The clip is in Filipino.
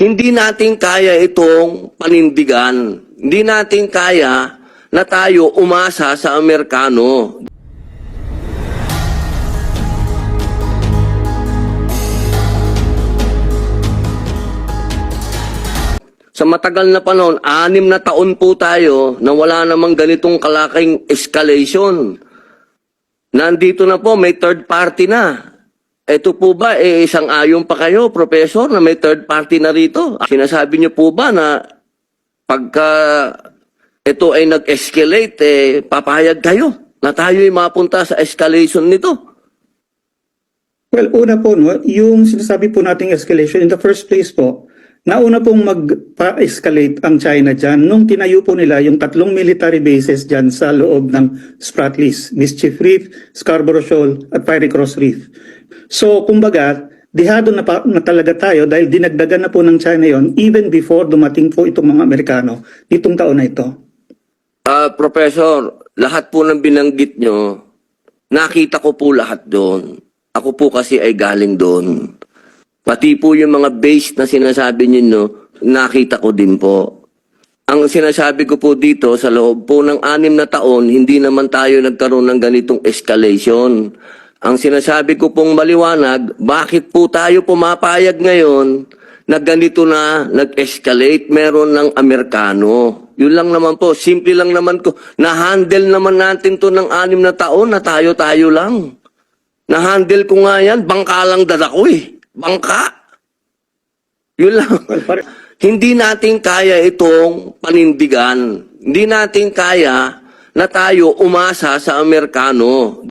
Hindi natin kaya itong panindigan. Hindi natin kaya na tayo umasa sa Amerikano. Sa matagal na panahon, anim na taon po tayo na wala namang ganitong kalaking escalation. Nandito na po, may third party na. Ito po ba, eh, isang ayon pa kayo, Professor, na may third party na rito? Sinasabi niyo po ba na pagka ito ay nag-escalate, eh, papayag kayo na tayo ay mapunta sa escalation nito? Well, una po, no, yung sinasabi po nating escalation, in the first place po, nauna pong mag-escalate ang China dyan nung tinayo po nila yung tatlong military bases dyan sa loob ng Spratlys, Mischief Reef, Scarborough Shoal, at Fiery Cross Reef. So, kumbaga, dihado na, pa, na talaga tayo dahil dinagdagan na po ng China yon even before dumating po itong mga Amerikano itong taon na ito. Ah, Professor, lahat po ng binanggit nyo, nakita ko po lahat doon. Ako po kasi ay galing doon. Pati po yung mga base na sinasabi ninyo, nakita ko din po. Ang sinasabi ko po dito, sa loob po ng anim na taon, hindi naman tayo nagkaroon ng ganitong escalation. Ang sinasabi ko pong maliwanag, bakit po tayo pumapayag ngayon na ganito na nag-escalate meron ng Amerikano? Yun lang naman po, simple lang naman ko. Na-handle naman natin to ng anim na taon na tayo-tayo lang. Na-handle ko nga yan, bangka lang dala ko eh. Bangka. Yun lang. Hindi natin kaya itong panindigan. Hindi natin kaya na tayo umasa sa Amerikano.